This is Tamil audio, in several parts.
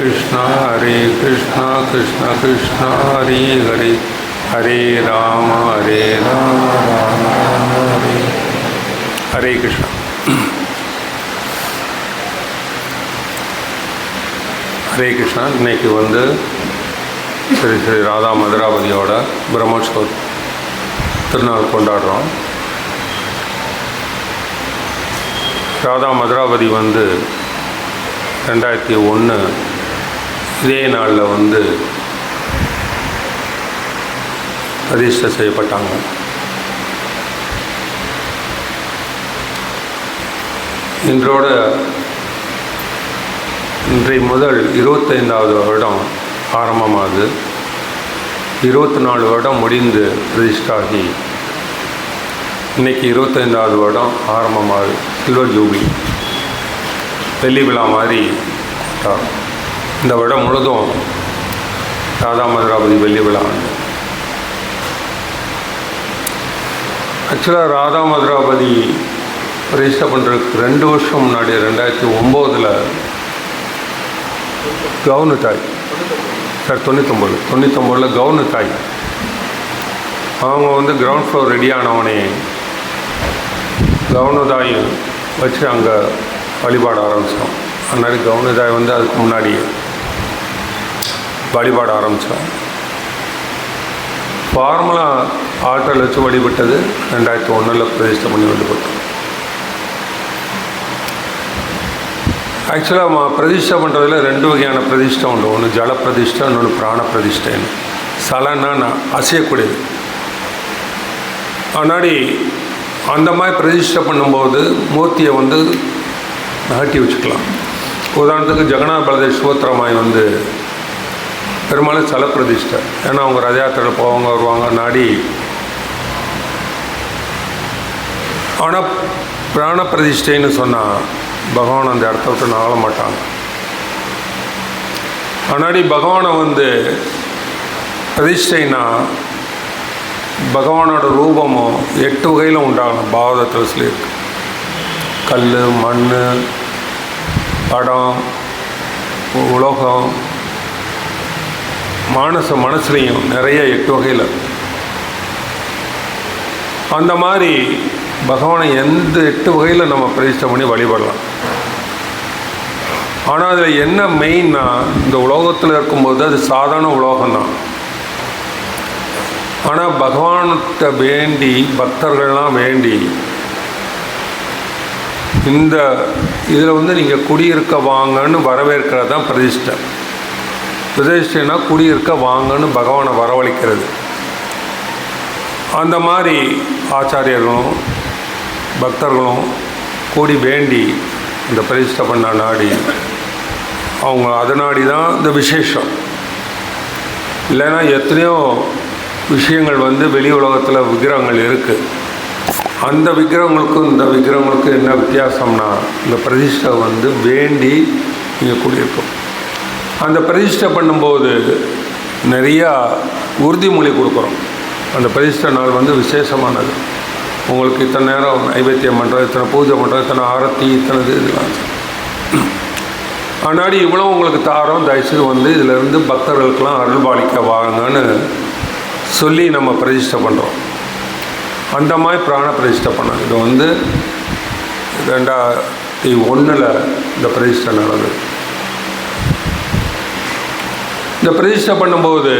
கிருஷ்ணா ஹரே கிருஷ்ணா கிருஷ்ண கிருஷ்ணா ஹரே ஹரே ஹரே ராம ஹரே ராம ராம ராம ஹரே ஹரே கிருஷ்ணா ஹரே கிருஷ்ணா இன்னைக்கு வந்து ஸ்ரீ ஸ்ரீ ராதா மதுராபதியோட பிரம்மோற்சவ திருநாள் கொண்டாடுறோம். ராதா மதுராபதி வந்து ரெண்டாயிரத்தி ஒன்று இதே நாளில் வந்து பிரதிஷ்டை செய்யப்பட்டாங்க. இன்றோட இன்றைய முதல் இருபத்தைந்தாவது வருடம் ஆரம்பமாகுது இருபத்தி நாலு வருடம் முடிந்து ரிஜிஸ்டாகி இன்னைக்கு இருபத்தைந்தாவது வருடம் ஆரம்பமாகுது சில்வர் ஜூபிலி வெள்ளி விழா மாதிரி கொண்டாடும் இந்த வருடம் முழுதும் ராதா மதுராபதி வெள்ளி விழா. ஆக்சுவலாக ராதா மதுராபதி ரெஜிஸ்டர் பண்ணுறதுக்கு ரெண்டு வருஷம் முன்னாடி ரெண்டாயிரத்தி ஒம்போதில் கவுனு தாய். சார் தொண்ணூத்தொம்பது. தொண்ணூத்தொம்பதில் கவுனு தாய். அவங்க வந்து கிரவுண்ட் ஃப்ளோர் ரெடி ஆனவனே கவுனதாய் வச்சு அங்கே வழிபாட ஆரம்பித்தோம் அதனால கவுனதாய் வந்து அதுக்கு முன்னாடி வழிபாட ஆரம்பித்தோம் ஃபார்முலா ஆற்றல் வச்சு வழிபட்டது ரெண்டாயிரத்தி ஒன்றில் பிரதிஷ்டை பண்ணி வழிபட்டோம். ஆக்சுவலாக பிரதிஷ்டை பண்ணுறதுல ரெண்டு வகையான பிரதிஷ்டை உண்டு. ஒன்று ஜல பிரதிஷ்டை இன்னொன்று பிராண பிரதிஷ்டைன்னு சலன்னா நான் அசையக்கூடியது. முன்னாடி அந்த மாதிரி பிரதிஷ்டை பண்ணும்போது மூர்த்தியை வந்து நகட்டி வச்சுக்கலாம். உதாரணத்துக்கு ஜெகநாத் பலதேஷ் சுபத்ரமாய் வந்து பெரும்பாலும் சல பிரதிஷ்டை ஏன்னா அவங்க ரத யாத்திரை போவாங்க வருவாங்க நாடி. ஆனால் பிராண பிரதிஷ்டைன்னு சொன்னால் பகவான் அந்த இடத்த விட்டு நாள மாட்டாங்க. அன்னாடி பகவானை வந்து பிரதிஷ்டைனா பகவானோட ரூபமும் எட்டு வகையில் உண்டாகணும். பாவதத்தில் சொல்லியிருக்கு. கல் மண் படம் உலோகம் மானச மனசுலையும் நிறைய எட்டு வகையில். அந்த மாதிரி பகவானை எந்த எட்டு வகையில் நம்ம பிரதிஷ்டை பண்ணி வழிபடலாம். ஆனால் அதில் என்ன மெயின்னா இந்த உலோகத்தில் இருக்கும்போது அது சாதாரண உலோகம்தான். ஆனால் பகவான்கிட்ட வேண்டி பக்தர்கள்லாம் வேண்டி இந்த இதில் வந்து நீங்கள் குடியிருக்க வாங்கன்னு வரவேற்கிறது தான் பிரதிஷ்டை. பிரதிஷ்டைனா குடியிருக்க வாங்கன்னு பகவானை வரவழைக்கிறது. அந்த மாதிரி ஆச்சாரியர்களும் பக்தர்களும் கூடி வேண்டி இந்த பிரதிஷ்டை பண்ண நாடி அவங்க அதனாடி தான் இந்த விசேஷம். இல்லைன்னா எத்தனையோ விஷயங்கள் வந்து வெளி உலகத்தில் விக்கிரகங்கள் இருக்குது அந்த விக்கிரகங்களுக்கும் இந்த விக்கிரகங்களுக்கும் என்ன வித்தியாசம்னா இந்த பிரதிஷ்டை வந்து வேண்டி இங்கே குடியிருக்கும் அந்த பிரதிஷ்டை பண்ணும்போது நிறையா உறுதிமொழி கொடுக்குறோம். அந்த பிரதிஷ்டை நாள் வந்து விசேஷமானது. உங்களுக்கு இத்தனை நேரம் நைவேத்தியம் பண்ணுறோம் இத்தனை பூஜை பண்ணுறோம் இத்தனை ஆரத்தி இத்தனை இது இதெல்லாம். ஆனாடி இவ்வளோ உங்களுக்கு தாரம் தயவுசெய்து வந்து இதிலேருந்து பக்தர்களுக்கெல்லாம் அருள்பாலிக்க வாங்கன்னு சொல்லி நம்ம பிரதிஷ்டை பண்ணுறோம் அந்த மாதிரி பிராண பிரதிஷ்டை பண்ணோம் இது வந்து ரெண்டாயிரத்தி ஒன்றில் இந்த பிரதிஷ்டை நடந்தது. இந்த பிரதிஷ்டை பண்ணும்போது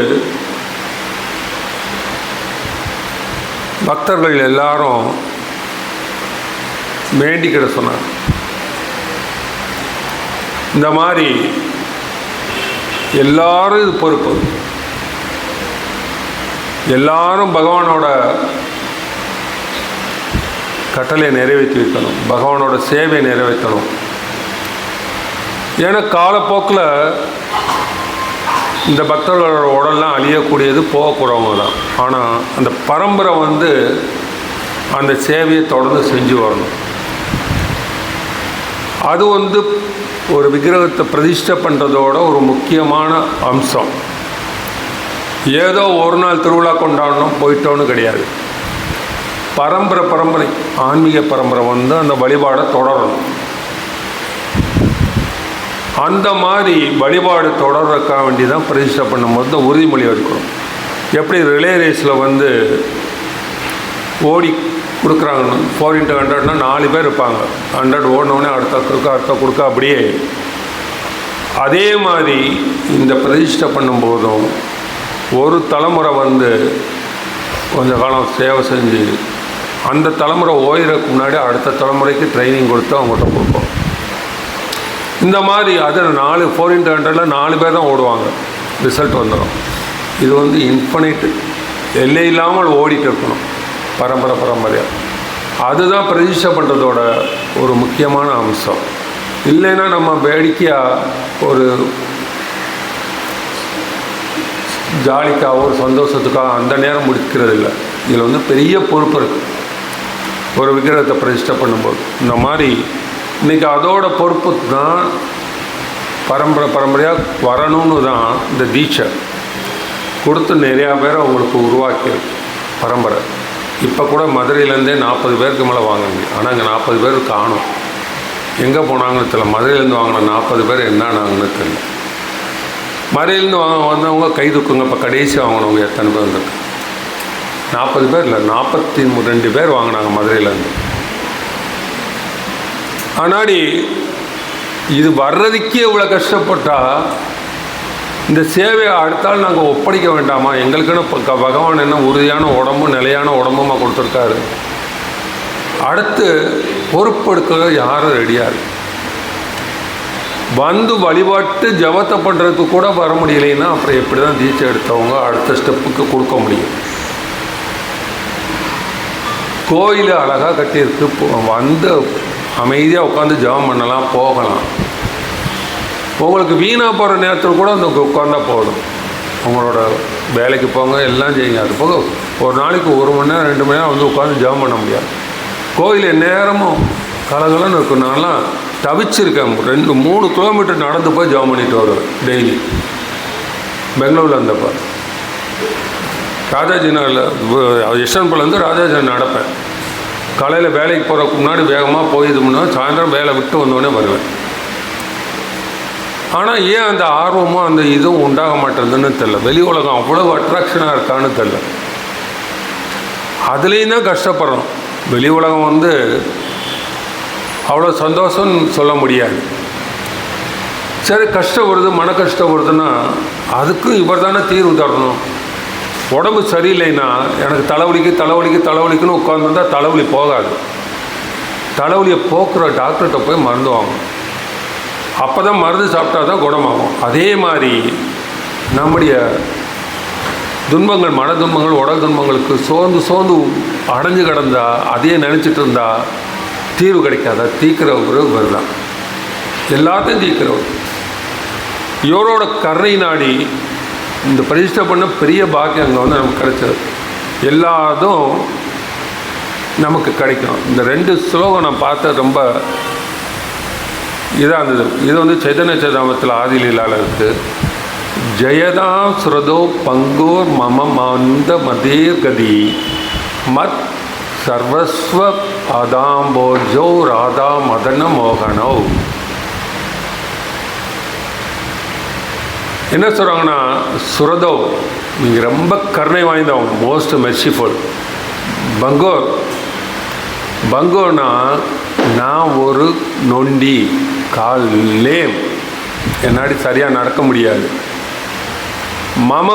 பக்தர்கள் எல்லாரும் வேண்டிக்கிட சொன்னாங்க. இந்த மாதிரி எல்லாரும் இது பொறுப்பு. எல்லாரும் பகவானோட கட்டளையை நிறைவேற்றி வைக்கணும். பகவானோட சேவையை நிறைவேற்றணும். ஏன்னா காலப்போக்கில் இந்த பக்தர்களோட உடல்லாம் அழியக்கூடியது போகக்கூடவங்க தான். ஆனால் அந்த பரம்பரை வந்து அந்த சேவையை தொடர்ந்து செஞ்சு வரணும். அது வந்து ஒரு விக்கிரகத்தை பிரதிஷ்டை பண்ணுறதோட ஒரு முக்கியமான அம்சம். ஏதோ ஒரு நாள் திருவிழா கொண்டாடணும் போயிட்டோன்னு கிடையாது. பரம்பரை பரம்பரை ஆன்மீக பரம்பரை வந்து அந்த வழிபாடை தொடரணும். அந்த மாதிரி வழிபாடு தொடர்றக்க வேண்டி தான் பிரதிஷ்டை பண்ணும்போது தான் உறுதிமொழி எடுக்கிறோம் எப்படி ரிலே ரேஸில் வந்து ஓடி கொடுக்குறாங்க ஃபோர் இன்ட்டு ஹண்ட்ரட்னா நாலு பேர் இருப்பாங்க. ஹண்ட்ரட் ஓடினோடனே அடுத்த கொடுக்க அடுத்த கொடுக்க அப்படியே. அதே மாதிரி இந்த பிரதிஷ்டை பண்ணும்போதும் ஒரு தலைமுறை வந்து கொஞ்ச காலம் சேவை செஞ்சு அந்த தலைமுறை ஓயிறதுக்கு முன்னாடி அடுத்த தலைமுறைக்கு ட்ரைனிங் கொடுத்து அவங்கள்ட்ட கொடுப்போம். இந்த மாதிரி அதில் நாலு ஃபோர் இன்ட்டு ஹண்ட்ரடில் நாலு பேர் தான் ஓடுவாங்க. ரிசல்ட் வந்துடும் இது வந்து இன்ஃபனைட் எல்லை இல்லாமல் ஓடிட்டு இருக்கணும். பரம்பரை பரம்பரையாக அதுதான் பிரதிஷ்டை பண்ணுறதோட ஒரு முக்கியமான அம்சம். இல்லைன்னா நம்ம வேடிக்கையாக ஒரு ஜாலிக்காக ஒரு சந்தோஷத்துக்காக அந்த நேரம் முடிக்கிறது இல்லை இதில் வந்து பெரிய பொறுப்பு இருக்குது ஒரு விக்கிரகத்தை பிரதிஷ்டை பண்ணும்போது. இந்த மாதிரி இன்றைக்கி அதோட பொறுப்பு தான் பரம்பரை பரம்பரையாக வரணும்னு தான் இந்த தீட்சை. கொடுத்து நிறையா பேரை அவங்களுக்கு உருவாக்கியிருக்கு பரம்பரை. இப்போ கூட மதுரையிலேருந்தே நாற்பது பேருக்கு மேலே வாங்குங்க ஆனால் இங்கே நாற்பது பேர் காணும். எங்கே போனாங்கன்னு தெரியல. மதுரையிலேருந்து வாங்கின நாற்பது பேர் என்னன்னாங்கன்னு தெரியல. மதுரையிலேருந்து வாங்க வந்தவங்க கை தூக்குங்க. இப்போ கடைசி வாங்கினவங்க எத்தனை பேர் வந்துருக்கு நாற்பது பேர் இல்லை நாற்பத்தி ரெண்டு பேர் வாங்கினாங்க மதுரையிலேருந்து. ஆனாடி இது வர்றதுக்கே இவ்வளோ கஷ்டப்பட்டா இந்த சேவையை அடுத்தால் நாங்கள் ஒப்படைக்க வேண்டாமா? எங்களுக்குன்னு இப்போ பகவான் என்ன உறுதியான உடம்பும் நிலையான உடம்புமா கொடுத்துருக்காரு. அடுத்து பொறுப்பெடுக்க யாரும் ரெடியாக இருக்கு வந்து வழிபாட்டு ஜபத்தை பண்ணுறதுக்கு கூட வர முடியலைன்னா அப்புறம் எப்படி தான் தீட்சை எடுத்தவங்க அடுத்த ஸ்டெப்புக்கு கொடுக்க முடியும். கோயில் அழகாக கட்டியிருக்கு. போ- வந்து அமைதியாக உட்காந்து ஜெபம் பண்ணலாம் போகலாம். உங்களுக்கு வீணாக போகிற நேரத்தில் கூட அந்த உட்காந்தா போதும். உங்களோட வேலைக்கு போங்க எல்லாம் செய்யுங்க. அது போக ஒரு நாளைக்கு ஒரு மணி நேரம் ரெண்டு மணி நேரம் வந்து உட்காந்து ஜெபம் பண்ண முடியாது. கோயில் நேரமும் கலகலன்னு இருக்கும். நான்லாம் தவிச்சிருக்கேன். ரெண்டு மூணு கிலோமீட்டர் நடந்து போய் ஜெபம் பண்ணிட்டு வருவேன் டெய்லி. பெங்களூரில் இருந்தப்போ. ராஜாஜி நகரில் யஷ்வந்த்புலேருந்து ராஜாஜி நடப்பேன். காலையில் வேலைக்கு போகிறதுக்கு முன்னாடி வேகமாக போய் சாயந்தரம் வேலை விட்டு வந்தோடனே வருவேன். ஆனால் ஏன் அந்த ஆர்வமும் அந்த இதுவும் உண்டாக மாட்டேங்குதுன்னு தெரில வெளி உலகம் அவ்வளோ அட்ராக்ஷனாக இருக்கான்னு தெரில அதுலேயும் தான் கஷ்டப்படுறோம். வெளி உலகம் வந்து அவ்வளோ சந்தோஷம்னு சொல்ல முடியாது. சரி கஷ்டம் வருது மன கஷ்டம் வருதுன்னா அதுக்கும் இவர் தானே தீர்வு தரணும். உடம்பு சரியில்லைன்னா எனக்கு தலைவலிக்கு தலைவலிக்கு தலைவலிக்குன்னு உட்காந்துருந்தா தலைவலி போகாது. தலைவலியை போக்குற டாக்டர்கிட்ட போய் மருந்து வாங்கும் அப்போ தான் மருந்து சாப்பிட்டா தான் குணமாகும். அதே மாதிரி நம்முடைய துன்பங்கள் மன துன்பங்கள் உடல் துன்பங்களுக்கு சோர்ந்து சோர்ந்து அடைஞ்சு கிடந்தா அதையே நினச்சிட்டு இருந்தா தீர்வு கிடைக்காதா. தீக்கிறவர் இவர் தான் எல்லாத்தையும் தீக்கிறவர் இவரோட கருணை நாடி இந்த பிரதிஷ்டை பண்ண பெரிய பாக்கியம் அங்கே வந்து நமக்கு கிடைச்சது. எல்லாதும் நமக்கு கிடைக்கும். இந்த ரெண்டு ஸ்லோகம் நான் பார்த்த ரொம்ப இதாக இருந்தது. இது வந்து சைதன்ய சதாமத்தில் ஆதிலீலால் இருக்குது ஜெயதா சுரதோ பங்கோர் மம மந்த மதேர் கதி மத் சர்வஸ்வ பாதாம்போஜோ ராதா மதன மோகனோ. என்ன சொல்கிறாங்கன்னா சுரதோ நீங்கள் ரொம்ப கருணை வாய்ந்தவங்க மோஸ்ட் மெர்சிஃபுல் பங்கோர் பங்கோனா நான் ஒரு நொண்டி கால் லேம். என்னாடி சரியாக நடக்க முடியாது. மம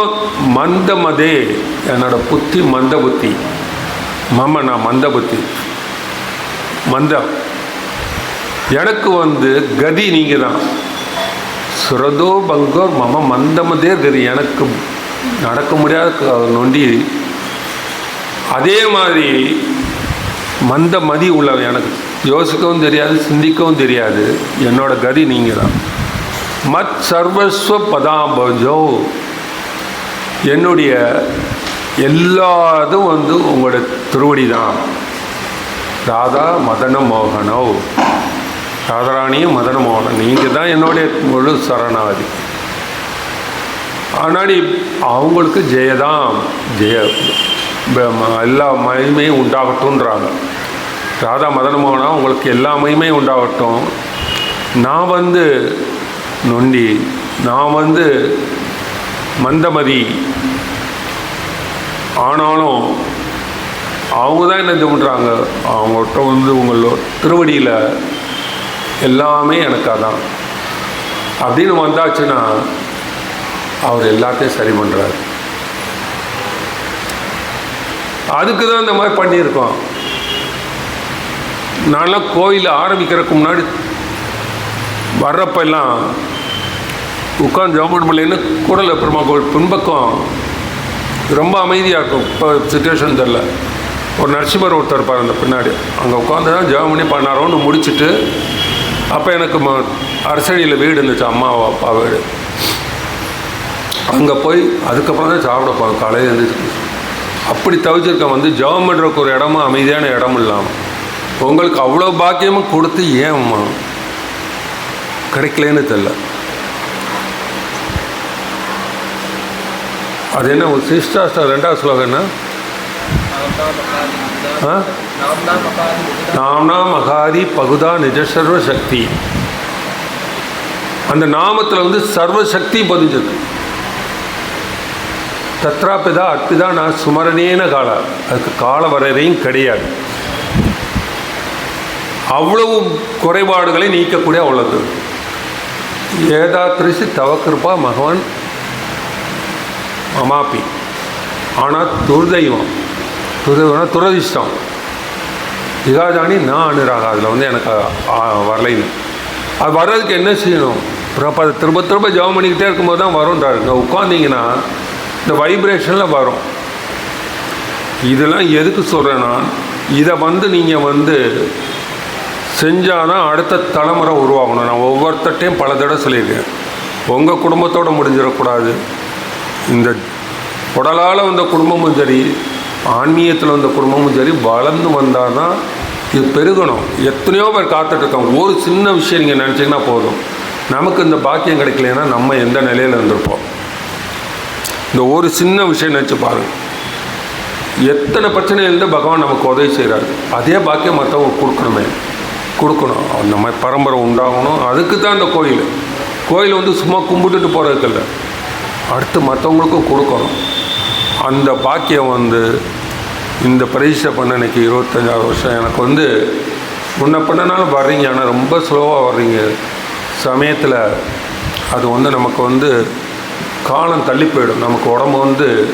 மந்த மதே என்னோட புத்தி மந்த புத்தி. மம நான் மந்த புத்தி. மந்தம். எனக்கு வந்து கதி நீங்கள் தான் சுரதோ பங்கோர் மம மந்தமதே கதி. எனக்கு நடக்க முடியாத க- நொண்டி. அதே மாதிரி மந்த மதி உள்ளவன் எனக்கு யோசிக்கவும் தெரியாது சிந்திக்கவும் தெரியாது. என்னோட கதி நீங்கள் தான் மத் சர்வஸ்வ பதாம்பஜோ என்னுடைய எல்லாதும் வந்து உங்களோட திருவடி தான் ராதா மதன மோகனோ. ராதராணியும் மதன மோகனம் நீங்கள் தான் என்னுடைய முழு சரணாதி ஆனால் அவங்களுக்கு ஜெயதான் ஜெய ம- எல்லா மகிமையும் உண்டாகட்டும்ன்றாங்க. ராதா மதன மோகனா உங்களுக்கு எல்லா மகிமையும் உண்டாகட்டும். நான் வந்து நொண்டி நான் வந்து மந்தமதி. ஆனாலும் அவங்க தான் என்ன பண்ணுறாங்க அவங்கள்ட்ட வந்து உங்களோட திருவடியில் எல்லாமே எனக்கு தான் அப்படின்னு வந்தாச்சுன்னா அவர் எல்லாத்தையும் சரி பண்ணுறாரு அதுக்கு தான் இந்த மாதிரி பண்ணியிருக்கோம். நான்லாம் கோயில் ஆரம்பிக்கிறதுக்கு முன்னாடி வர்றப்பெல்லாம் உட்காந்து ஜவமன் பிள்ளைன்னு கூடல பெருமா கோவில் பின்பக்கம் ரொம்ப அமைதியாக இருக்கும். இப்போ சுச்சுவேஷன் தெரில ஒரு நரசிம்மர் ஒருத்தர் இருப்பார் அந்த பின்னாடி. அங்கே உட்காந்து தான் ஜெபம் பண்ணி பண்ணாரோன்னு முடிச்சுட்டு அப்போ எனக்கு ம அரசடியில் வீடு இருந்துச்சு அம்மா அப்பா வீடு. அங்கே போய் அதுக்கப்புறம் தான் சாப்பிட போவேன் காலையில் இருந்துச்சு அப்படி தவிச்சிருக்கேன் வந்து ஜெபம் பண்ணுறக்கு ஒரு இடமும் அமைதியான இடம் இல்லாமல் உங்களுக்கு அவ்வளோ பாக்கியமும் கொடுத்து ஏன்மா கிடைக்கலன்னு தெரில அது என்ன ஒரு சிஸ்டாஸ்டர் ரெண்டாவது ஸ்லோகம் என்ன? நாம்னா மகாதி பகுதா நிஜ சர்வ சக்தி அந்த நாமத்தில் வந்து சர்வசக்தி பதிஞ்சது. தத்ராப்பிதா அற்பிதா நான் சுமரணேன கால. அதுக்கு கால வரையறையும் கிடையாது. அவ்வளவு குறைபாடுகளை நீக்கக்கூடிய அவ்வளவு. ஏதாத்திரிசி தவக்கிருப்பா மகவான் அமாப்பி ஆனால் துர்தெய்வம். துர்தெய்வம்னா துரதிஷ்டம் இகாஜானி நான் அனுராக அதில் வந்து எனக்கு வரலைன்னு. அது வர்றதுக்கு என்ன செய்யணும்? அப்புறம் அதை திரும்ப திரும்ப ஜெபம் பண்ணிக்கிட்டே இருக்கும்போது தான் வரும்ன்றாரு இங்கே உட்காந்திங்கன்னா இந்த வைப்ரேஷனில் வரும். இதெல்லாம் எதுக்கு சொல்கிறேன்னா இதை வந்து நீங்கள் வந்து செஞ்சால் தான் அடுத்த தலைமுறை உருவாகணும். நான் ஒவ்வொருத்தட்டையும் பல தடவை சொல்லியிருக்கேன். உங்கள் குடும்பத்தோடு முடிஞ்சிடக்கூடாது. இந்த உடலால் வந்த குடும்பமும் சரி ஆன்மீகத்தில் வந்த குடும்பமும் சரி வளர்ந்து வந்தால் தான் இது பெருகணும். எத்தனையோ பேர் காத்துட்ருக்கோம் ஒரு சின்ன விஷயம் நீங்கள் நினச்சிங்கன்னா போதும். நமக்கு இந்த பாக்கியம் கிடைக்கலன்னா நம்ம எந்த நிலையில் இருந்திருப்போம்? இந்த ஒரு சின்ன விஷயம் நினச்சி பாருங்கள் எத்தனை பிரச்சனை இருந்து பகவான் நமக்கு உதவி செய்கிறாரு அதே பாக்கியம் மற்றவங்க கொடுக்கணுமே. கொடுக்கணும். அந்த மாதிரி பரம்பரை உண்டாகணும். அதுக்கு தான் இந்த கோயில். கோயில் வந்து சும்மா கும்பிட்டுட்டு போகிறதுக்கு இல்லை. அடுத்து மற்றவங்களுக்கும் கொடுக்கணும். அந்த பாக்கியம் வந்து இந்த பரீட்சை பண்ண எனக்கு இருபத்தஞ்சாறு வருஷம். எனக்கு வந்து முன்ன பண்ணனாலும் வர்றீங்க. ஆனால் ரொம்ப ஸ்லோவாக வர்றீங்க. சமயத்தில் அது வந்து நமக்கு வந்து காலம் தள்ளி போயிடும். நமக்கு உடம்பு வந்து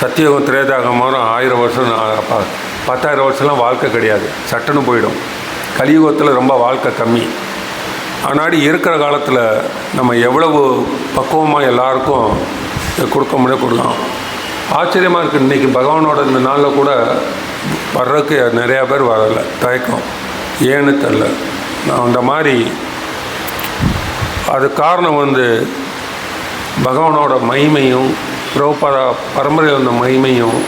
சத்தியோகம் திரேதாகம் மாதிரி ஆயிரம் வருஷம் ப- பத்தாயிரம் வருஷம்லாம் வாழ்க்கை கிடையாது. சட்டுன்னு போயிடும். கலியுகத்தில் ரொம்ப வாழ்க்கை கம்மி. ஆனாடி இருக்கிற காலத்தில் நம்ம எவ்வளவு பக்குவமாக எல்லாருக்கும் கொடுக்க முடியும் கொடுக்கலாம். ஆச்சரியமாக இருக்குது இன்றைக்கி பகவானோட இந்த நாளில் கூட வர்றதுக்கு நிறையா பேர் வரலை. தயக்கம். ஏன்னு தெரில நான் அந்த மாதிரி அது காரணம் வந்து பகவானோட மகிமையும் பிரபுபரா பரம்பரையில் இருந்த மகிமையும்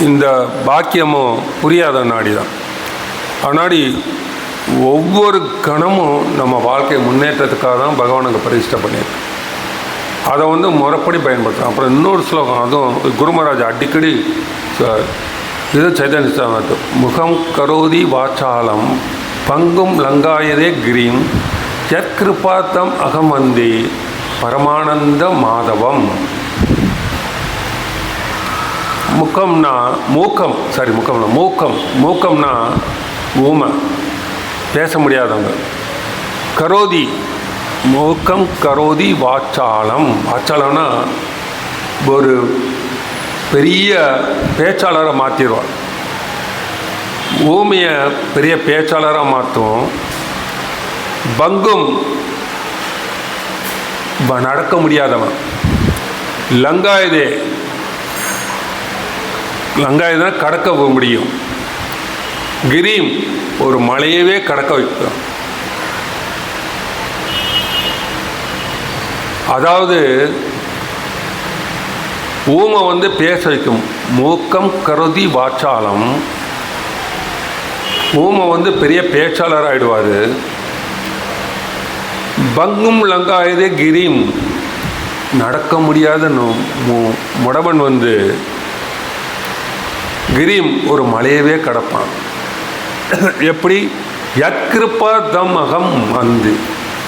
இந்த பாக்கியமும் புரியாத நாடி தான் ஆனாடி ஒவ்வொரு கணமும் நம்ம வாழ்க்கை முன்னேற்றத்துக்காக தான் பகவான் அங்கே பரிஷ்டை பண்ணியிருக்கு அதை வந்து முறைப்படி பயன்படுத்துகிறோம் அப்புறம் இன்னொரு ஸ்லோகம் அதுவும் குருமராஜ் அடிக்கடி இது சைதன்யத்து முகம் கரோதி வாச்சாலம் பங்கும் லங்காயதே கிரீம் யத்கிருபாத்தம் அகமந்தி பரமானந்த மாதவம். முக்கம்னா மூக்கம் சாரி முக்கம்னா மூக்கம். மூக்கம்னா ஊமை பேச முடியாதவங்க. கரோதி மூக்கம் கரோதி வாச்சாலம். வாச்சாலம்னா ஒரு பெரிய பேச்சாளரை மாற்றிடுவார் பூமியை பெரிய பேச்சாளராக மாற்றும் பங்கும் நடக்க முடியாதவன். லங்காயுதே. லங்காயுதனா கடக்க முடியும். கிரீம் ஒரு மலையவே கடக்க வைப்பான் அதாவது ஊமை வந்து பேச வைக்கும். மூக்கம் கருதி வாச்சாலம். ஊமை வந்து பெரிய பேச்சாளர் ஆகிடுவார் பங்கும் லங்காயுதே கிரீம். நடக்க முடியாத மு- முடவன் வந்து கிரீம் ஒரு மலையவே கடப்பான். எப்படி? யக்கிருப்பா தம் அகம் வந்து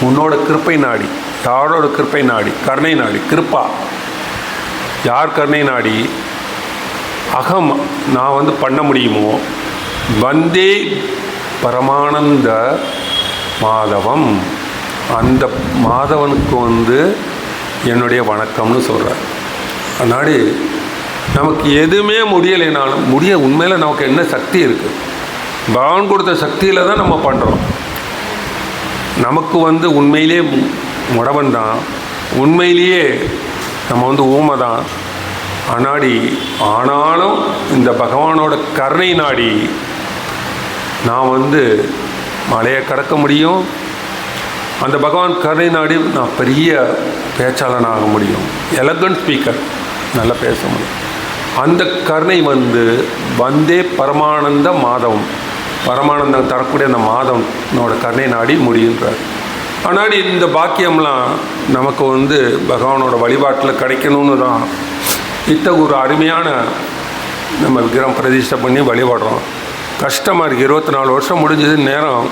உன்னோட கிருப்பை நாடி. யாரோட கிருப்பை நாடி? கருணை நாடி. கிருப்பா. யார் கருணை நாடி? அகம் நான் வந்து பண்ண முடியுமோ? வந்தே பரமானந்த மாதவம். அந்த மாதவனுக்கு வந்து என்னுடைய வணக்கம்னு சொல்கிறார் அதனாடி நமக்கு எதுவுமே முடியலைனாலும் முடிய உண்மையில் நமக்கு என்ன சக்தி இருக்குது பகவான் கொடுத்த சக்தியில் தான் நம்ம பண்ணுறோம் நமக்கு வந்து உண்மையிலே முடவன் தான். உண்மையிலேயே நம்ம வந்து ஊமை தான். ஆனாடி ஆனாலும் இந்த பகவானோட கருணை நாடி நான் வந்து மலையை கடக்க முடியும். அந்த பகவான் கருணை நாடி நான் பெரிய பேச்சாளன் ஆக முடியும். எலகண்ட் ஸ்பீக்கர் நல்லா பேச முடியும். அந்த கருணை வந்து வந்தே பரமானந்த மாதவம் பரமானந்தம் தரக்கூடிய அந்த மாதவனோட கருணை நாடி முடியுன்றார். ஆனால் இந்த பாக்கியம்லாம் நமக்கு வந்து பகவானோட வழிபாட்டில் கிடைக்கணும்னு தான் இத்தகு ஒரு அருமையான நம்ம விக்கிரம் பிரதிஷ்டை பண்ணி வழிபடுறோம். கஷ்டமாக இருக்குது இருபத்தி நாலு வருஷம் முடிஞ்சது நேரம்.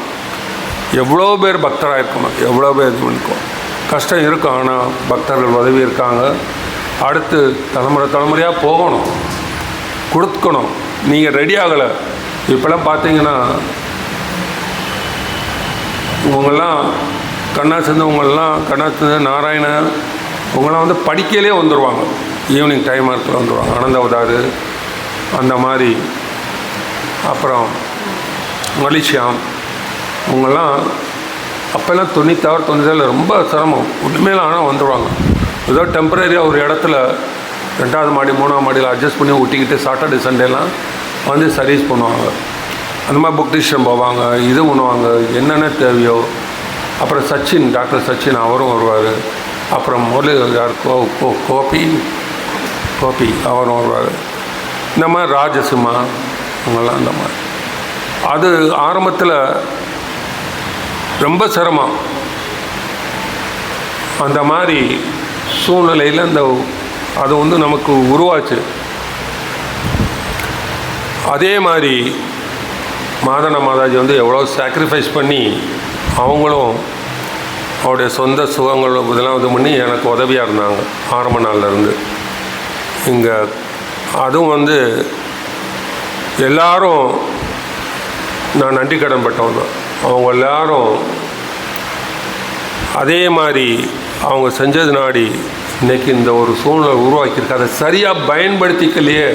எவ்வளோ பேர் பக்தராக இருக்கணும் எவ்வளோ பேர் இது பண்ணிக்கும். கஷ்டம் இருக்கும் ஆனால் பக்தர்கள் உதவி இருக்காங்க. அடுத்து தலைமுறை தலைமுறையாக போகணும். கொடுக்கணும். நீங்கள் ரெடி ஆகலை. இப்போலாம் பார்த்தீங்கன்னா இவங்கெல்லாம் கண்ணா சேர்ந்தவங்களாம் கண்ணா சேர்ந்த நாராயணன் இவங்கெல்லாம் வந்து படிக்கலே வந்துடுவாங்க ஈவினிங் டைம் இடத்துல வந்துடுவாங்க ஆனந்தவதாரு அந்த மாதிரி. அப்புறம் மலேசியாம் இவங்கெல்லாம் அப்போல்லாம் தொண்ணூத்தாறு தொண்ணூத்தேழு ரொம்ப சிரமம். உண்மையில ஆனால் வந்துடுவாங்க ஏதோ டெம்பரரியாக ஒரு இடத்துல ரெண்டாவது மாடி மூணாவது மாடியில் அட்ஜஸ்ட் பண்ணி ஒட்டிக்கிட்டு சாட்டர்டே சண்டேலாம் வந்து சர்வீஸ் பண்ணுவாங்க. அந்த மாதிரி புக் டிஷன் போவாங்க இது பண்ணுவாங்க என்னென்ன தேவையோ அப்புறம் சச்சின் டாக்டர் சச்சின் அவரும் வருவார். அப்புறம் முரளி யார்? கோ கோ கோபி கோபி அவரும் வருவார். இந்த மாதிரி ராஜசிம்மா அவங்கெல்லாம் அந்த மாதிரி. அது ஆரம்பத்தில் ரொம்ப சிரமம். அந்த மாதிரி சூழ்நிலையில் அந்த அது வந்து நமக்கு உருவாச்சு. அதே மாதிரி மாதன மாதாஜி வந்து எவ்வளோ சாக்ரிஃபைஸ் பண்ணி அவங்களும் அவருடைய சொந்த சுகங்கள் இதெல்லாம் இது பண்ணி எனக்கு உதவியாக இருந்தாங்க. ஆரம்ப நாள்லேருந்து இங்கே அதுவும் வந்து எல்லாரும் நான் நன்றி கடன் பட்டவங்க தான். அவங்க எல்லாரும் அதே மாதிரி அவங்க செஞ்சது நாடி இன்னைக்கு இந்த ஒரு சூழ்நிலை உருவாக்கியிருக்கு. அதை சரியாக பயன்படுத்திக்கலையே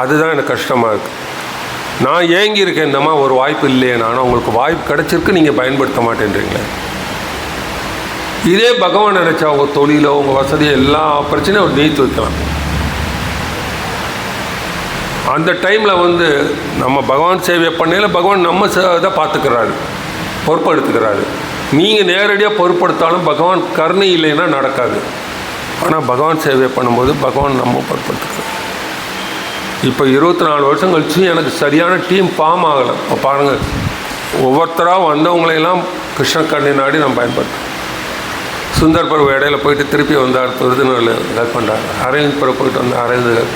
அதுதான் எனக்கு கஷ்டமாக இருக்குது நான் ஏங்கி இருக்கேன் ஒரு வாய்ப்பு இல்லையே நான் உங்களுக்கு வாய்ப்பு கிடைச்சிருக்கு நீங்கள் பயன்படுத்த மாட்டேன்றீங்களே. இதே பகவான் நினச்சா உங்கள் தொழிலோ உங்கள் வசதியோ எல்லா பிரச்சனையும் அவர் நீத்து வைக்கலாம். அந்த டைமில் வந்து நம்ம பகவான் சேவை பண்ணையில் பகவான் நம்ம இதை பார்த்துக்கிறாரு. பொறுப்படுத்துக்கிறாரு. நீங்கள் நேரடியாக பொறுப்படுத்தாலும் பகவான் கருணை இல்லைன்னா நடக்காது. ஆனால் பகவான் சேவை பண்ணும்போது பகவான் நம்ம பொறுப்படுத்துக்கிறார். இப்போ இருபத்தி நாலு வருஷம் கழிச்சு எனக்கு சரியான டீம் ஃபார்ம் ஆகலை. இப்போ பாருங்கள் ஒவ்வொருத்தராக வந்தவங்களையெல்லாம் கிருஷ்ண நாடி நான் பயன்படுத்தேன் சுந்தர் பிரபு இடையில போயிட்டு திருப்பி வந்தார் விருதுநகரில் ஹெல்ப் பண்ணுறாரு அரவிந்த் பிரபு போயிட்டு வந்தார் அரவிந்த்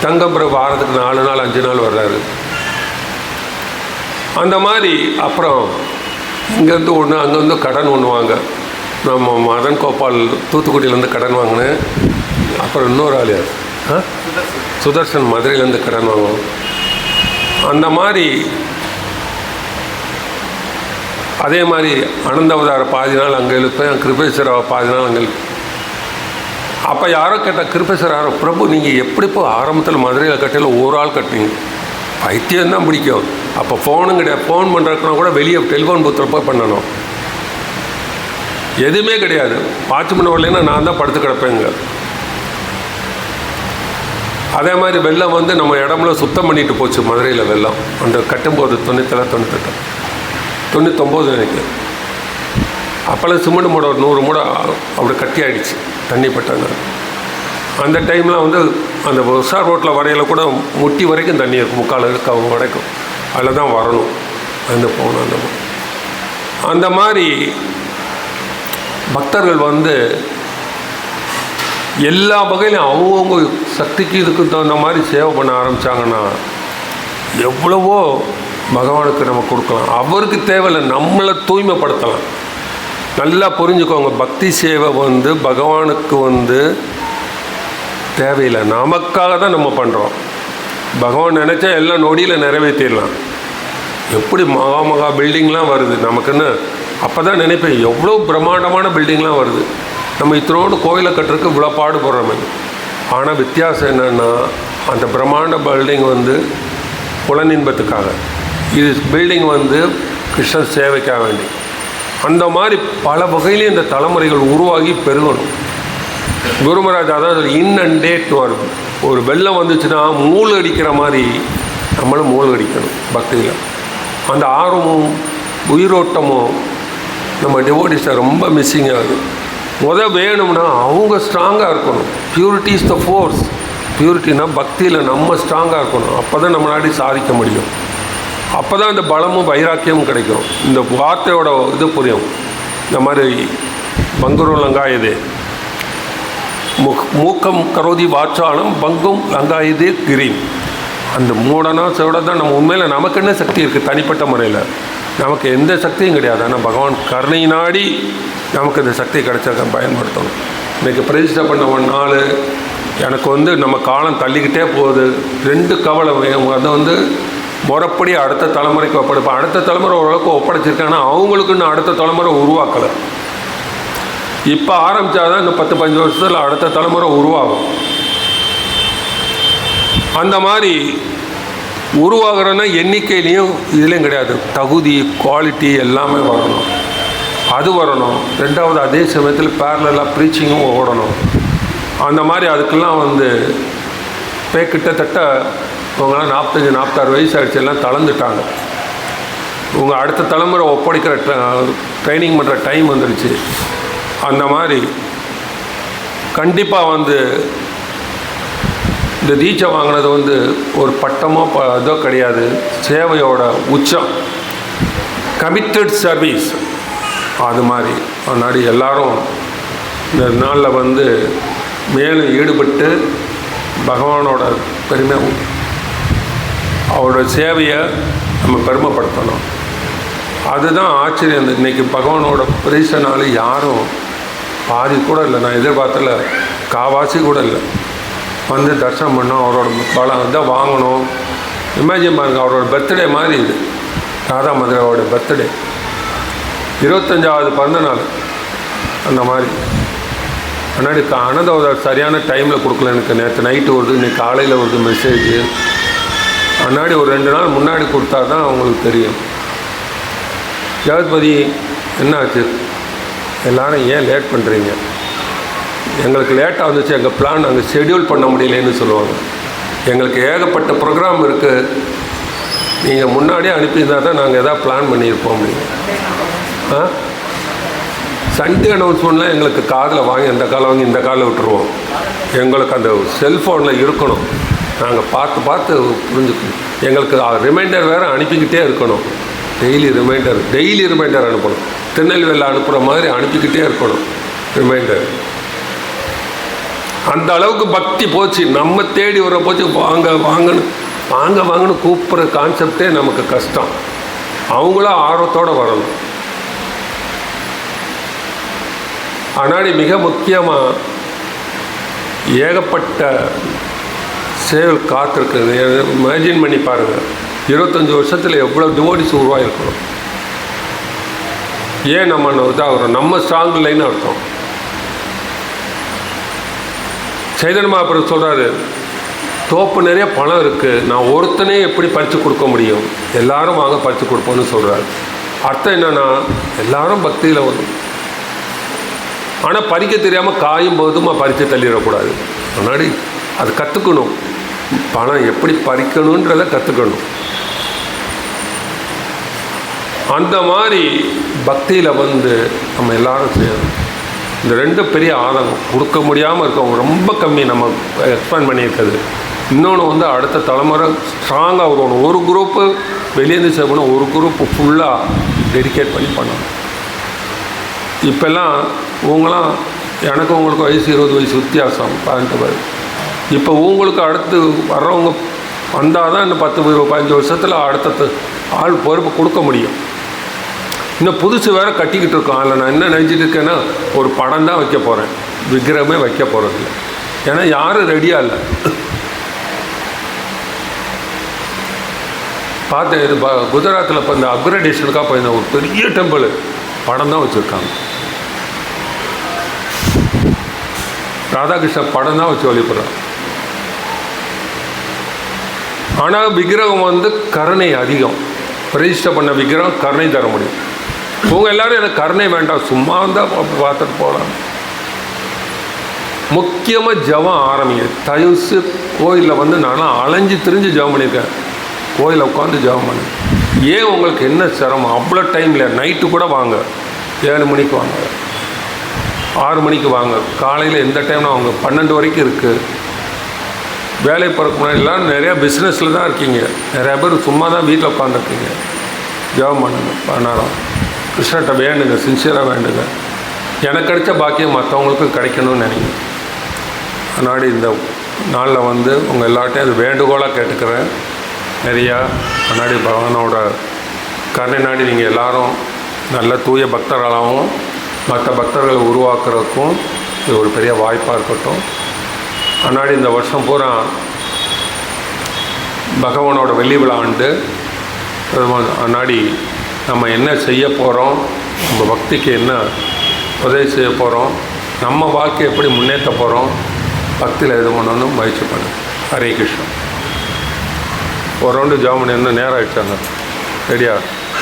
தங்கம் பிரபு வாரத்துக்கு நாலு நாள் அஞ்சு நாள் வர்றாரு. அந்த மாதிரி அப்புறம் இங்கேருந்து ஒன்று அங்கேருந்து கடன் ஒன்று வாங்க. நம்ம மதன் கோபால் தூத்துக்குடியிலேருந்து கடன் வாங்கினேன் அப்புறம் இன்னொரு ஆள் யார்? சுதர்சன் மதுரையிலேருந்து கடன் வாங்குவோம். அந்த மாதிரி அதே மாதிரி அனந்தவதார பாதி நாள் அங்கே இருப்பேன் கிருபேஸ்வர பாதி நாள் அங்கே இருப்பேன். அப்போ யாரோ கேட்டால் கிருபேஸ்வர யாரோ பிரபு நீங்கள் எப்படி இப்போ ஆரம்பத்தில் மதுரையில் கட்டையில் ஒரு ஆள் கட்டினீங்க? பைத்தியம் தான் பிடிக்கும். அப்போ ஃபோனும் கிடையாது. ஃபோன் பண்ணுறதுக்குனா கூட வெளியே டெலிஃபோன் பூத்தில் போய் பண்ணணும். எதுவுமே கிடையாது. பார்த்து பண்ண வரலன்னா நான் தான் படுத்து கிடப்பேங்க. அதே மாதிரி வெள்ளம் வந்து நம்ம இடம்ல சுத்தம் பண்ணிட்டு போச்சு மதுரையில் வெள்ளம். அந்த கட்டும்போது தொண்ணூத்தேழு தொண்ணூத்தெட்டு. தொண்ணூத்தொம்போது நினைக்கிறேன் அப்போல்லாம் சிமெண்ட் மூடை ஒரு நூறு மூடை அப்படி கட்டி ஆகிடுச்சு தண்ணி பட்டாங்க. அந்த டைமில் வந்து அந்த உஷார் ரோட்டில் வரையில் கூட முட்டி வரைக்கும் தண்ணி இருக்கும் முக்கால் அவங்க வரைக்கும். அதில் தான் வரணும் அந்த போகணும் அந்த மாதிரி. அந்த மாதிரி பக்தர்கள் வந்து எல்லா வகையிலும் அவங்கவுங்க சக்திக்கு இதுக்கு தகுந்த மாதிரி சேவை பண்ண ஆரம்பித்தாங்கன்னா எவ்வளவோ பகவானுக்கு நம்ம கொடுக்கலாம். அவருக்கு தேவையில்லை நம்மளை தூய்மைப்படுத்தலாம். நல்லா புரிஞ்சுக்கோங்க பக்தி சேவை வந்து பகவானுக்கு வந்து தேவையில்லை. நமக்காக தான் நம்ம பண்ணுறோம் பகவான் நினச்சா எல்லாம் நொடியில் நிறைவேற்றிடலாம். எப்படி மகா மகா பில்டிங்லாம் வருது? நமக்குன்னு அப்போ தான் நினைப்பேன் எவ்வளோ பிரம்மாண்டமான பில்டிங்லாம் வருது. நம்ம இத்தனோடு கோயிலை கட்டுறதுக்கு இவ்வளோ பாடுபடுறோமே. ஆனால் வித்தியாசம் என்னென்னா அந்த பிரம்மாண்ட பில்டிங் வந்து புலனின்பத்துக்காக இது பில்டிங் வந்து கிருஷ்ண சேவைக்காக வேண்டி. அந்த மாதிரி பல வகையிலையும் இந்த தலைமுறைகள் உருவாகி பெருகணும். குருமராஜா தான் இன் அண்ட் டேட் வரும். ஒரு வெள்ளம் வந்துச்சுன்னா மூழ் அடிக்கிற மாதிரி நம்மளும் மூழ் அடிக்கணும் பக்தியில். அந்த ஆர்வமும் உயிரோட்டமும் நம்ம டிவோட்டிஸை ரொம்ப மிஸ்ஸிங் ஆகுது முத வேணும்னா அவங்க ஸ்ட்ராங்காக இருக்கணும். பியூரிட்டி இஸ் த ஃபோர்ஸ் பியூரிட்டினா பக்தியில் நம்ம ஸ்ட்ராங்காக இருக்கணும். அப்போ தான் நம்மளாடி சாதிக்க முடியும். அப்போ தான் இந்த பலமும் வைராக்கியமும் கிடைக்கும். இந்த வார்த்தையோட இது புரியும். இந்த மாதிரி பங்குரும் லங்காயுது. முக் மூக்கம் கரோதி வாச்சாலம் பங்கும் லங்காயுது கிரீன் அந்த மூடனா சோட தான் நம்ம உண்மையில் நமக்கு என்ன சக்தி இருக்குது தனிப்பட்ட முறையில்? நமக்கு எந்த சக்தியும் கிடையாது. ஆனால் பகவான் கருணை நாடி நமக்கு இந்த சக்தி கிடைச்சிருக்க பயன்படுத்தணும். இன்றைக்கி பிரதிஷ்டை பண்ண ஒரு நாள் எனக்கு வந்து நம்ம காலம் தள்ளிக்கிட்டே போகுது. ரெண்டு கவலை வேணும். அதை வந்து முறப்படி அடுத்த தலைமுறைக்கு ஒப்படைப்பேன் அடுத்த தலைமுறை ஓரளவுக்கு ஒப்படைச்சிருக்காங்கன்னா அவங்களுக்கு இன்னும் அடுத்த தலைமுறை உருவாக்கலை. இப்போ ஆரம்பித்தாதான் இந்த பத்து பஞ்சு வருஷத்தில் அடுத்த தலைமுறை உருவாகும். அந்த மாதிரி உருவாகிறன்னா எண்ணிக்கையிலையும் இதுலேயும் கிடையாது. தகுதி குவாலிட்டி எல்லாமே வரணும். அது வரணும். ரெண்டாவது அதே சமயத்தில் பேரலாக ப்ரீச்சிங்கும் ஓடணும். அந்த மாதிரி அதுக்கெல்லாம் வந்து இப்போ கிட்டத்தட்ட இவங்கெல்லாம் நாற்பத்தஞ்சு நாற்பத்தாறு வயசு ஆகிடுச்சு எல்லாம் தளர்ந்துட்டாங்க. உங்கள் அடுத்த தலைமுறை ஒப்படைக்கிற ட்ரைனிங் பண்ணுற டைம் வந்துடுச்சு அந்த மாதிரி கண்டிப்பாக வந்து இந்த தீட்சை வாங்கினது வந்து ஒரு பட்டமோ ப இதோ கிடையாது. சேவையோட உச்சம். கமிட்டட் சர்வீஸ் அது மாதிரி. முன்னாடி எல்லாரும் இந்த நாளில் வந்து மேலும் ஈடுபட்டு பகவானோட பெருமை அவரோட சேவையை நம்ம பெருமைப்படுத்தணும். அதுதான் ஆச்சரியம். இன்றைக்கி பகவானோட பிரீசனால யாரும் பாதி கூட இல்லை. நான் எதிர்பார்த்தல காவாசி கூட இல்லை. வந்து தரிசனம் பண்ணோம். அவரோட பலம் தான் வாங்கணும். இமேஜின் பாருங்க. அவரோட பர்த்டே மாதிரி இது. ராதா மதுராவோட பர்த்டே. இருபத்தஞ்சாவது பிறந்த நாள் அந்த மாதிரி. முன்னாடி அனந்தவதார் சரியான டைமில் கொடுக்கல எனக்கு. நேற்று நைட்டு வருது. இன்றைக்கி காலையில் வருது மெசேஜ் முன்னாடி ஒரு ரெண்டு நாள் முன்னாடி கொடுத்தா தான் அவங்களுக்கு தெரியும். ஜெகத்பதி என்னாச்சு? எல்லாரும் ஏன் லேட் பண்ணுறீங்க எங்களுக்கு லேட்டாக வந்துச்சு எங்கள் பிளான் நாங்கள் ஷெட்யூல் பண்ண முடியலன்னு சொல்லுவாங்க. எங்களுக்கு ஏகப்பட்ட ப்ரோக்ராம் இருக்குது நீங்கள் முன்னாடியே அனுப்பியிருந்தால் தான் நாங்கள் எதாவது பிளான் பண்ணியிருப்போம் அப்படின்னு. ஆ? சண்டே அனௌன்ஸ்மெண்ட்லாம் எங்களுக்கு காதில் வாங்கி இந்த காலம் வாங்கி இந்த காலில் விட்டுருவோம். எங்களுக்கு அந்த செல்ஃபோனில் இருக்கணும். நாங்கள் பார்த்து பார்த்து புரிஞ்சுக்கணும் எங்களுக்கு ரிமைண்டர் வேறு அனுப்பிக்கிட்டே இருக்கணும். டெய்லி ரிமைண்டர் டெய்லி ரிமைண்டர் அனுப்பணும். திருநெல்வேலியில் அனுப்புகிற மாதிரி அனுப்பிக்கிட்டே இருக்கணும். ரிமைண்டர் அந்த அளவுக்கு பக்தி போச்சு. நம்ம தேடி வர போச்சு. வாங்க வாங்கன்னு வாங்க வாங்கன்னு கூப்பிட்ற கான்செப்டே நமக்கு கஷ்டம். அவங்களும் ஆர்வத்தோடு வரணும். ஆனால் மிக முக்கியமாக ஏகப்பட்ட சேவல் காத்திருக்கு இமேஜின் பண்ணி பாருங்கள் இருபத்தஞ்சி வருஷத்தில் எவ்வளோ டிவோடிஸ் உருவாகிருக்கணும் ஏன் நம்ம இதாகிறோம் நம்ம ஸ்ட்ராங் இல்லைன்னு அர்த்தம். சைதன்ய அப்புறம் சொல்கிறாரு தோப்பு நிறைய பணம் இருக்குது நான் ஒருத்தனே எப்படி பறித்து கொடுக்க முடியும்? எல்லாரும் வாங்க பறித்து கொடுப்போம்னு சொல்கிறாரு அர்த்தம் என்னன்னா எல்லாரும் பக்தியில் வரும். ஆனால் பறிக்க தெரியாமல் காயும் போதுமா பறித்து தள்ளிடக்கூடாது. முன்னாடி அது கற்றுக்கணும் பணம் எப்படி பறிக்கணுன்றத கற்றுக்கணும் அந்த மாதிரி பக்தியில் வந்து நம்ம எல்லாரும் செய்யணும் இந்த ரெண்டு பெரிய ஆதங்கம். கொடுக்க முடியாமல் இருக்கவங்க ரொம்ப கம்மி நம்ம எக்ஸ்பேண்ட் பண்ணியிருக்கிறது. இன்னொன்று வந்து அடுத்த தலைமுறை ஸ்ட்ராங்காக வருவாங்க ஒரு குரூப்பு வெளியேந்து செய்யணும் ஒரு குரூப்பு ஃபுல்லாக டெடிகேட் பண்ணி பண்ணணும். இப்போல்லாம் உங்களாம் எனக்கு உங்களுக்கு வயசு இருபது வயசு வித்தியாசம். பதினெட்டு வயது இப்போ உங்களுக்கு அடுத்து வர்றவங்க வந்தால் தான் இந்த பத்து பதினஞ்சு வருஷத்தில் அடுத்த ஆள் பொறுப்பு கொடுக்க முடியும். இன்னும் புதுசு வேறு கட்டிக்கிட்டு இருக்கோம் அதில் நான் என்ன நினச்சிட்டு இருக்கேன்னா ஒரு படம் தான் வைக்க போகிறேன் விக்கிரமே வைக்க போகிறது இல்லை. ஏன்னா யாரும் ரெடியாக இல்லை. பார்த்தேன் இது ப- குஜராத்தில் இப்போ இந்த அப்கிரேடேஷனுக்காக போயிருந்தேன் ஒரு பெரிய டெம்பிள் படம் தான் வச்சுருக்காங்க. ராதாகிருஷ்ணன் படம் தான் வச்சு வழிபடுறான் ஆனால் விக்கிரகம் வந்து கருணை அதிகம். ரெஜிஸ்டர் பண்ண விக்கிரகம் கருணை தர முடியும். இவங்க எல்லாரும் எனக்கு கருணை வேண்டாம் சும்மா இருந்தால் பார்த்துட்டு போகலாம் முக்கியமாக ஜபம் ஆரம்பிங்க தயவுசு கோயிலில் வந்து நானும் அலைஞ்சு திரிஞ்சு ஜபம் பண்ணியிருக்கேன் கோயிலில் உட்காந்து ஜபம் பண்ணு. ஏன் உங்களுக்கு என்ன சிரமம்? அவ்வளோ டைமில் நைட்டு கூட வாங்க. ஏழு மணிக்கு வாங்க. ஆறு மணிக்கு வாங்க. காலையில் எந்த டைம்னா அவங்க பன்னெண்டு வரைக்கும் இருக்குது வேலை போகிறதுக்கு முன்னாடிலாம் நிறையா பிஸ்னஸில் தான் இருக்கீங்க. நிறையா பேர் சும்மா தான் வீட்டில் உட்காந்துருக்கீங்க ஜெபம் பண்ணுங்க பண்ணாரம் கிருஷ்ணர்கிட்ட வேண்டுங்க சின்சியராக வேண்டுங்க. எனக்கு கிடைச்ச பாக்கியம் மற்றவங்களுக்கும் கிடைக்கணும்னு நினைக்கிறேன். அதனாடி இந்த நாளில் வந்து உங்கள் எல்லாட்டையும் அது வேண்டுகோளாக கேட்டுக்கிறேன். நிறையா முன்னாடி பகவானோட கருணை நாடி நீங்கள் எல்லாரும் நல்ல தூய பக்தர்களாகவும் மற்ற பக்தர்களை உருவாக்குறதுக்கும் இது ஒரு பெரிய வாய்ப்பாக இருக்கட்டும். முன்னாடி இந்த வருஷம் பூரா பகவானோட வெள்ளி விழா ஆண்டு முன்னாடி நம்ம என்ன செய்ய போகிறோம் நம்ம பக்திக்கு என்ன உதவி செய்ய போகிறோம் நம்ம வாழ்க்கை எப்படி முன்னேற்ற போகிறோம் பக்தியில் எது பண்ணணும்? முயற்சி பண்ணு ஹரே கிருஷ்ணன் ஒரு ரவுண்டு ஜாமன் இன்னும் நேரம் ஆகிடுச்சாங்க ரெடியா?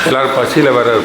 எல்லோரும் பசியில் வேறு இருப்பாங்க.